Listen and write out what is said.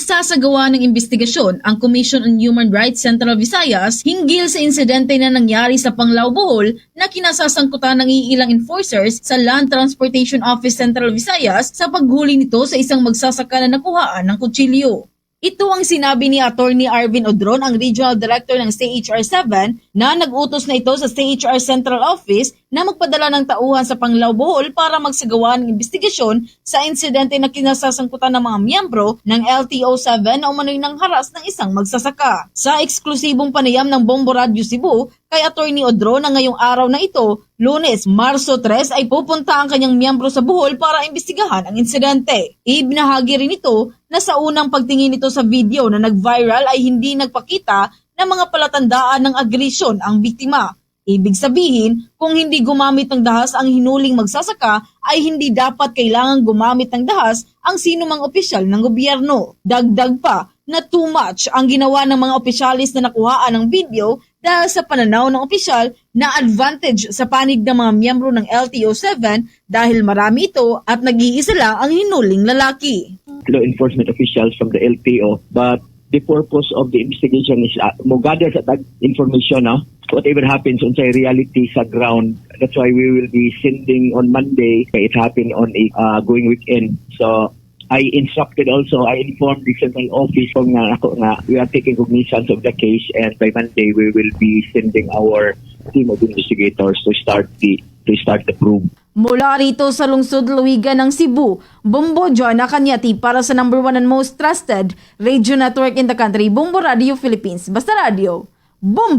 magsasagawa ng investigasyon ang Commission on Human Rights Central Visayas hinggil sa insidente na nangyari sa Panglao Bohol na kinasasangkutan ng iilang enforcers sa Land Transportation Office Central Visayas sa paghuli nito sa isang magsasaka na nakuhaan ng kutsilyo. Ito ang sinabi ni Attorney Arvin Odron, ang Regional Director ng CHR7, na nag-utos na ito sa CHR Central Office na magpadala ng tauhan sa Panglao Bohol para magsagawa ng investigasyon sa insidente na kinasasangkutan ng mga miyembro ng LTO7 na umano'y nang haras ng isang magsasaka. Sa eksklusibong panayam ng Bombo Radio Cebu, kay Attorney Odron na ngayong araw na ito, Lunes, Marso 3 ay pupunta ang kanyang miyembro sa Bohol para imbestigahan ang insidente. Ibinahagi rin ito na sa unang pagtingin nito sa video na nag-viral ay hindi nagpakita ng mga palatandaan ng agresyon ang biktima. Ibig sabihin, kung hindi gumamit ng dahas ang hinuling magsasaka, ay hindi dapat kailangang gumamit ng dahas ang sinumang opisyal ng gobyerno. Dagdag pa na too much ang ginawa ng mga opisyalis na nakuhaan ng video dahil sa pananaw ng opisyal na advantage sa panig ng mga miyembro ng LTO-7 dahil marami ito at nag-iisa lang ang hinuling lalaki. law enforcement officials from the LTO. But the purpose of the investigation is uh, mo gather sa information no? Whatever happens on sa reality sa ground. That's why we will be sending on Monday. It happened on a uh, going weekend. So I instructed also, I informed the central office kung nga ako nga we are taking cognizance of the case and by Monday we will be sending our team of investigators to start the to start the probe. Mula rito sa lungsod Luwigan ng Cebu, Bombo John Akanyati para sa number one and most trusted radio network in the country, Bombo Radio Philippines. Basta Radio, Bombo!